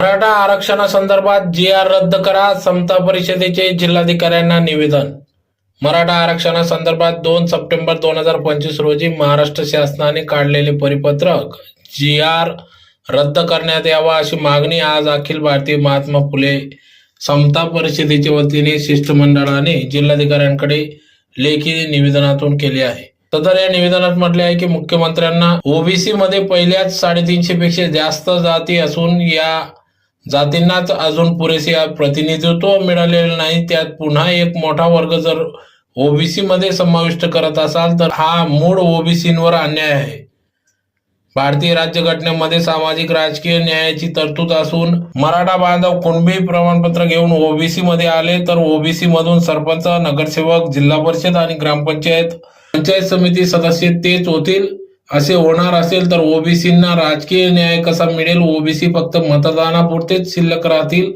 मराठा आरक्षणासंदर्भात जी आर रद्द करा समता परिषदेचे जिल्हाधिकाऱ्यांना निवेदन. मराठा आरक्षणासंदर्भात दोन सप्टेंबर दोन हजार पंचवीस रोजी महाराष्ट्र शासनाने काढलेले परिपत्रक जी आर रद्द करण्यात यावा अशी मागणी आज अखिल भारतीय महात्मा फुले समता परिषदेच्या वतीने शिष्टमंडळाने जिल्हाधिकाऱ्यांकडे लेखी निवेदनातून केले आहे. सदर या निवेदनात म्हटले आहे की मुख्यमंत्र्यांना ओबीसी मध्ये पहिल्याच साडेतीनशे पेक्षा जास्त जाती असून या जातींनाच अजून पुरेसे प्रतिनिधित्व मिळालेले नाही. त्यात पुन्हा एक मोठा वर्ग जर ओबीसी मध्ये समाविष्ट करत असाल तर हा मूळ ओबीसींवर अन्याय आहे. भारतीय राज्यघटनेमध्ये सामाजिक राजकीय न्यायाची तरतूद असून मराठा बांधव कुणबी प्रमाणपत्र घेऊन ओबीसी मध्ये आले तर ओबीसी मधून सरपंच नगरसेवक जिल्हा परिषद आणि ग्रामपंचायत पंचायत समिती सदस्य तेच होतील. असे होणार असेल तर ओबीसींना राजकीय न्याय कसा मिळेल? ओबीसी फक्त मतदानापुरतेच शिल्लक राहतील?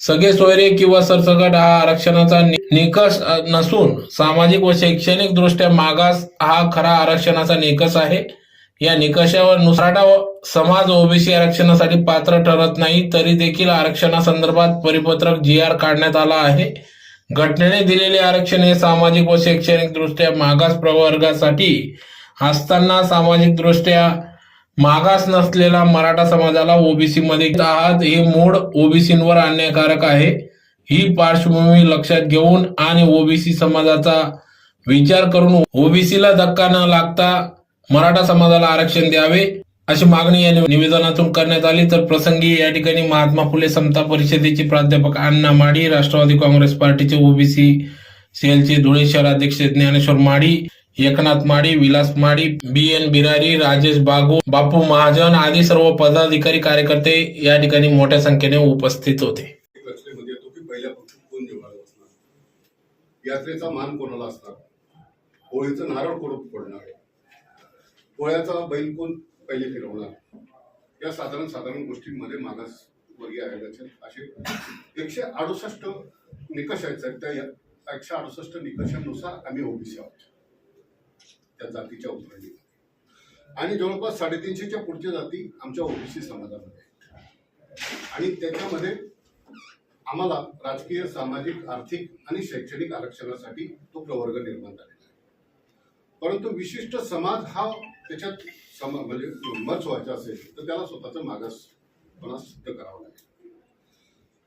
सगळे सोयरे किंवा सरसकट हा आरक्षणाचा निकष नसून सामाजिक व शैक्षणिक दृष्ट्या मागास हा खरा आरक्षणाचा निकष आहे. या निकषावर मराठा समाज ओबीसी आरक्षणासाठी पात्र ठरत नाही तरी देखील आरक्षणासंदर्भात परिपत्रक जी आर काढण्यात आला आहे. घटनेने दिलेले आरक्षण हे सामाजिक व शैक्षणिक दृष्ट्या मागास प्रवर्गासाठी असताना सामाजिक दृष्ट्या मागास नसलेला मराठा समाजाला ओबीसी मध्ये आहात. हे मूळ ओबीसीवर अन्यायकारक आहे. ही पार्श्वभूमी लक्षात घेऊन आणि ओबीसी समाजाचा विचार करून ओबीसीला धक्का न लागता मराठा समाजाला आरक्षण द्यावे अशी मागणी या निवेदनातून करण्यात आली. तर प्रसंगी या ठिकाणी महात्मा फुले समता परिषदेचे प्राध्यापक अण्णा माडी राष्ट्रवादी काँग्रेस पार्टीचे ओबीसी सेलचे धुळे शहराध्यक्ष ज्ञानेश्वर माडी एकनाथ माडी विलास माडी बी एन बिरारी राजेश बागू बापू महाजन आदी सर्व पदाधिकारी कार्यकर्ते या ठिकाणी मोठ्या संख्येने उपस्थित होते. येतो की पहिल्या कोण यात्रेचा मान कोणाला असणार? होळीचं नारळ कोण पडणार पोळ्याचा बैल कोण पहिले फिरवणार? या साधारण साधारण गोष्टींमध्ये मागास वर्गीय आयोगाचे असे एकशे अडुसष्ट निकष आहेत. त्या एकशे अडुसष्ट निकषांनुसार आम्ही ओबीसी आहोत. त्या जातीच्या उतरणी आणि जवळपास साडेतीनशेच्या पुढच्या जाती आमच्या ओबीसी समाजामध्ये आहेत. आणि त्याच्यामध्ये आम्हाला राजकीय सामाजिक आर्थिक आणि शैक्षणिक आरक्षणासाठी तो प्रवर्ग निर्माण झालेला आहे. परंतु विशिष्ट समाज हा त्याच्यात सम म्हणजे मच व्हायचा असेल तर त्याला स्वतःचा मागासपणा सिद्ध करावं लागेल.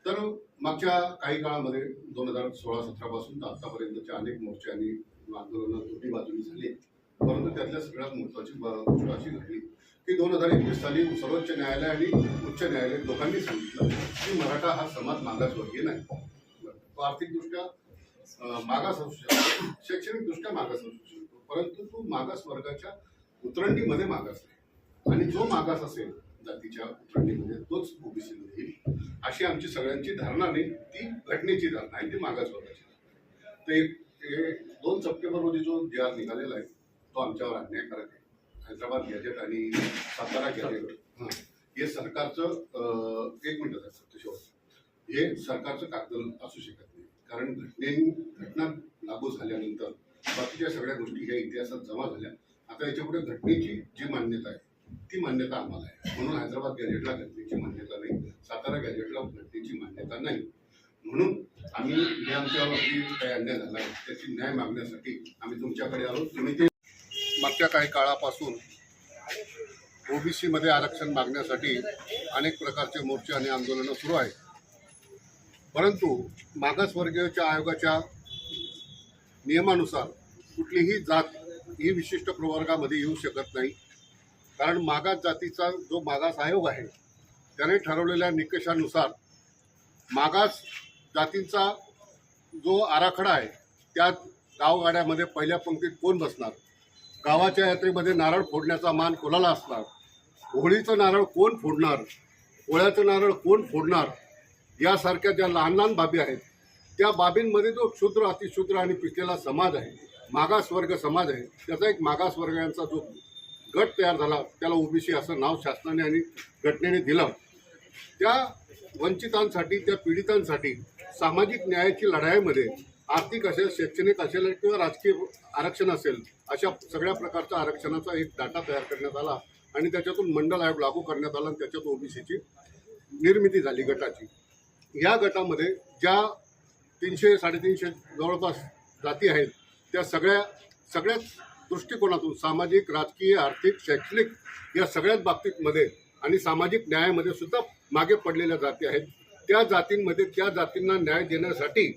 तर मागच्या काही काळामध्ये दोन हजार सोळा सतरापासून तर आतापर्यंतच्या अनेक मोर्चे आणि आंदोलनं दोन्ही बाजूनी झाली परंतु त्यातल्या सगळ्यात महत्वाची गोष्ट अशी घडली की दोन हजार एकवीस साली सर्वोच्च न्यायालय आणि उच्च न्यायालय दोघांनी सांगितलं की मराठा हा समाज मागासवर्गीय नाही. तो आर्थिकदृष्ट्या मागास असू शकतो शैक्षणिकदृष्ट्या मागास असू शकतो परंतु तो मागास वर्गाच्या उतरंडीमध्ये मागास नाही आणि जो मागास असेल जातीच्या उतरंडीमध्ये तोच ओबीसीमध्ये येईल. अशी आमची सगळ्यांची धारणा नाही. ती घटनेची धारणा आहे. ती मागास वर्गाची ते तर दोन सप्टेंबर रोजी जो जे आर निघालेला आहे तो आमच्यावर अन्यायकारक आहे. हैदराबाद गॅजेट आणि सातारा गॅजेट हे सरकारचं एक मिनिट सत्यशोध. शेवट हे सरकारचं कागद असू शकत नाही. कारण घटने घटना लागू झाल्यानंतर बाकीच्या सगळ्या गोष्टी ह्या इतिहासात जमा झाल्या. आता याच्यापुढे घटनेची जी मान्यता आहे ती मान्यता आम्हाला आहे. म्हणून हैदराबाद गॅजेटला घटनेची मान्यता नाही. सातारा गॅजेटला घटनेची मान्यता नाही. म्हणून आम्ही जे आमच्यावरती काही अन्याय झाला आहे त्याची न्याय मागण्यासाठी आम्ही तुमच्याकडे आलो. तुम्ही ते मागच्या काही काळापासून ओबीसीमध्ये आरक्षण मागण्यासाठी अनेक प्रकारचे मोर्चे आणि आंदोलनं सुरू आहेत. परंतु मागासवर्गीयच्या आयोगाच्या नियमानुसार कुठलीही जात ही विशिष्ट प्रवर्गामध्ये येऊ शकत नाही. कारण मागास जातीचा जो मागास आयोग आहे त्याने ठरवलेल्या निकषानुसार मागास जातींचा जो आराखडा आहे त्यात गावगाड्यामध्ये पहिल्या पंक्तीत कोण बसणार? गावाच्या यात्रेमध्ये नारळ फोडण्याचा मान कोणाला असणार? होळीचं नारळ कोण फोडणार? पोळ्याचं नारळ कोण फोडणार? यासारख्या ज्या लहान लहान बाबी आहेत त्या बाबींमध्ये जो क्षुद्र अतिशूद्र आणि पिचलेला समाज आहे मागासवर्ग समाज आहे त्याचा एक मागासवर्गांचा जो गट तयार झाला त्याला ओबीसी असं नाव शासनाने आणि घटनेने दिलं. त्या वंचितांसाठी त्या पीडितांसाठी सामाजिक न्यायाची लढाईमध्ये आर्थिक असेल शैक्षणिक असेल किंवा राजकीय आरक्षण असेल अशा सगळ्या प्रकारच्या आरक्षणाचा एक डाटा तयार करण्यात आला आणि त्याच्यातून मंडल आयोग लागू करण्यात आला आणि त्याच्यात ओबीसीची निर्मिती झाली गटाची. या गटामध्ये ज्या तीनशे साडेतीनशे जवळपास जाती आहेत त्या सगळ्या सगळ्याच दृष्टिकोनातून सामाजिक राजकीय आर्थिक शैक्षणिक या सगळ्याच बाबतीमध्ये आणि सामाजिक न्यायामध्ये सुद्धा मागे पडलेल्या जाती आहेत. त्या जातींमध्ये त्या जातींना न्याय देण्यासाठी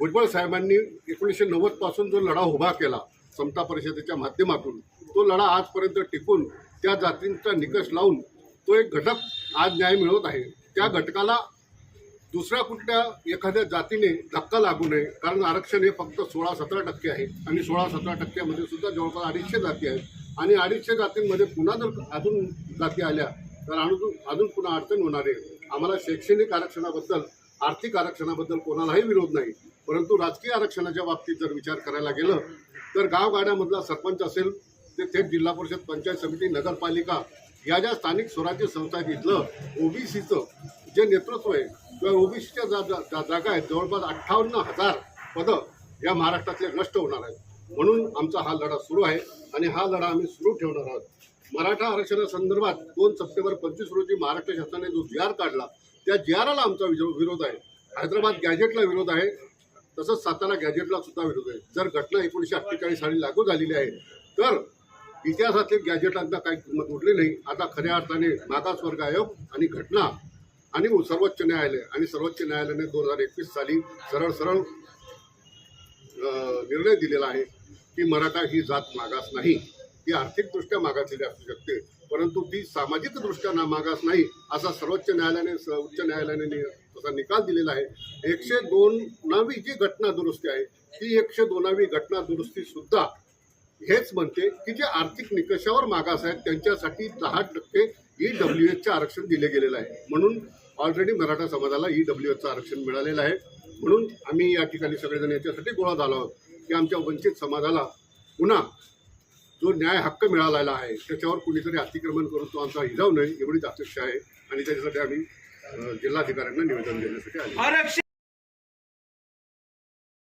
भुजबळ साहेबांनी एकोणीसशे नव्वदपासून जो लढा उभा केला समता परिषदेच्या माध्यमातून तो लढा आजपर्यंत टिकून त्या जातींचा निकष लावून तो एक घटक आज न्याय मिळवत आहे. त्या घटकाला दुसऱ्या कुठल्या एखाद्या जातीने धक्का लागू नये कारण आरक्षण हे फक्त सोळा सतरा टक्के आहे. आणि सोळा सतरा टक्क्यामध्ये सुद्धा जवळपास अडीचशे जाती आहेत. आणि अडीचशे जातींमध्ये पुन्हा जर अजून जाती आल्या तर अजून अजून पुन्हा अडचण होणार आहे. आम्हाला शैक्षणिक आरक्षणाबद्दल आर्थिक आरक्षणाबद्दल कोणालाही विरोध नाही. परंतु राजकीय आरक्षणाच्या बाबतीत जर विचार करायला गेलं तर गावगाड्यामधला सरपंच असेल ते थेट जिल्हा परिषद पंचायत समिती नगरपालिका या ज्या स्थानिक स्वराज्य संस्था आहेत इथलं ओबीसीचं जे नेतृत्व आहे किंवा ओबीसीच्या जा, जा, जा- जागा आहेत जवळपास अठ्ठावन्न हजार पदं या महाराष्ट्रातले नष्ट होणार आहेत. म्हणून आमचा हा लढा सुरू आहे आणि हा लढा आम्ही सुरू ठेवणार आहोत. मराठा आरक्षणासंदर्भात दोन सप्टेंबर पंचवीस रोजी महाराष्ट्र शासनाने जो जी आर काढला त्या जी आमचा विरोध आहे. हैदराबाद गॅजेटला विरोध आहे. तसंच सातारा गॅजेटला सुद्धा विरोध आहे. जर घटना एकोणीसशे अठ्ठेचाळीस साली लागू झालेली आहे तर इतिहासातले गॅजेटांना काही किंमत उरली नाही. आता खऱ्या अर्थाने मागासवर्ग आयोग आणि घटना आणि सर्वोच्च न्यायालय आणि सर्वोच्च न्यायालयाने दोन हजार एकवीस साली सरळ सरळ निर्णय दिलेला आहे की मराठा ही जात मागास नाही. ती आर्थिकदृष्ट्या मागासलेली असू शकते परंतु ती सामाजिकदृष्ट्या ना मागास नाही असा सर्वोच्च न्यायालयाने उच्च न्यायालयाने नि- निकाल दिलेला आहे. एकशे दोनावी जी घटना दुरुस्ती आहे ती एकशे दोनावी घटना दुरुस्ती सुद्धा हेच म्हणते की जे आर्थिक निकषावर मागास आहेत त्यांच्यासाठी दहा टक्के ई डब्ल्यू एचचं आरक्षण दिले गेलेलं आहे. म्हणून ऑलरेडी मराठा समाजाला ई डब्ल्यू एचचं आरक्षण मिळालेलं आहे. म्हणून आम्ही या ठिकाणी सगळेजण याच्यासाठी गोळा झालो आहोत की आमच्या वंचित समाजाला पुन्हा जो न्याय हक्क मिळालेला आहे त्याच्यावर कुणीतरी अतिक्रमण करून तो आमचा हिजाव नये एवढीच अपेक्षा आहे. आणि त्याच्यासाठी आम्ही अं, जिल्हाधिकाऱ्यांना निवेदन देण्यासाठी आले आरक्षण